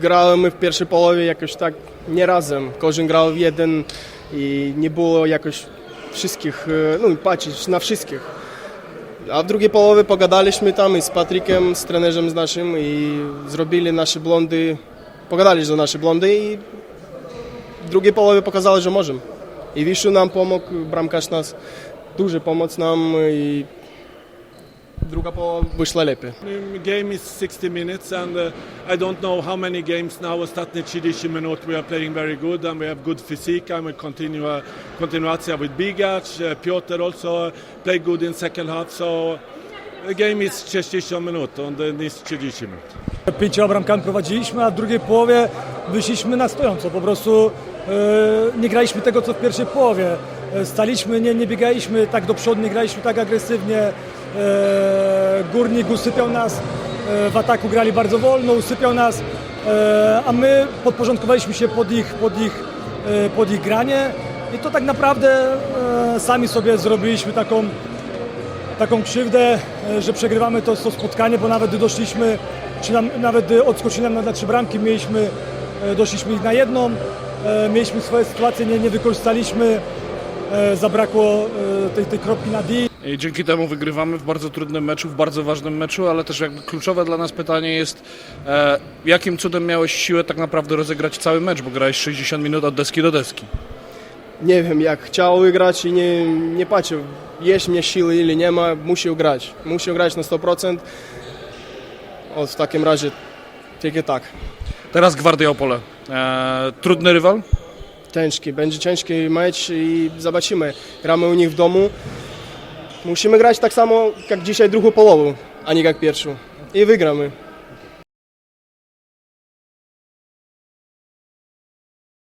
Graliśmy w pierwszej połowie jakoś tak nie razem. Każdy grał w jeden i nie było jakoś wszystkich, e, no patrzeć na wszystkich. A w drugiej połowie pogadaliśmy tam i z Patrykiem, z trenerem z naszym i zrobili nasze blondy, pogadali za nasze blondy i w drugiej połowie pokazali, że możemy. I Wiszu nam pomógł, bramkarz nas, duży pomoc nam i druga połowa wyszła lepiej. game is 60 minutes and uh, I don't know how many games now ostatnie 30 minut we are playing very good and we have good physique and we continue continuacja with Bigac, uh, Piotr also play good in second half so the game is 60 minut on the next 30 minut. Pięcioma bramkami prowadziliśmy, a w drugiej połowie wyszliśmy na stojąco. Po prostu nie graliśmy tego, co w pierwszej połowie. E, Staliśmy, nie, nie biegaliśmy tak do przodu, nie graliśmy tak agresywnie. E, górnik usypiał nas, e, w ataku grali bardzo wolno, usypiał nas, e, a my podporządkowaliśmy się pod ich, pod ich, e, pod ich granie. I to tak naprawdę e, sami sobie zrobiliśmy taką taką krzywdę, e, że przegrywamy to, to spotkanie, bo nawet doszliśmy, czy nam, nawet odskoczyli nam na, trzy bramki, mieliśmy, e, doszliśmy ich na jedną, e, mieliśmy swoje sytuacje, nie, nie wykorzystaliśmy, e, zabrakło e, tej, tej kropki na D. I dzięki temu wygrywamy w bardzo trudnym meczu, w bardzo ważnym meczu, ale też jakby kluczowe dla nas pytanie jest, e, jakim cudem miałeś siłę tak naprawdę rozegrać cały mecz, bo grałeś 60 minut od deski do deski. Nie wiem, jak chciał wygrać i nie, nie patrzył, jest mnie siły ili nie ma, musi grać. Musi grać na 100%. O, w takim razie tylko tak. Teraz Gwardia Opole. E, trudny rywal? Ciężki, będzie ciężki mecz i zobaczymy. Gramy u nich w domu. Musimy grać tak samo jak dzisiaj drugą połowę, a nie jak pierwszą. I wygramy.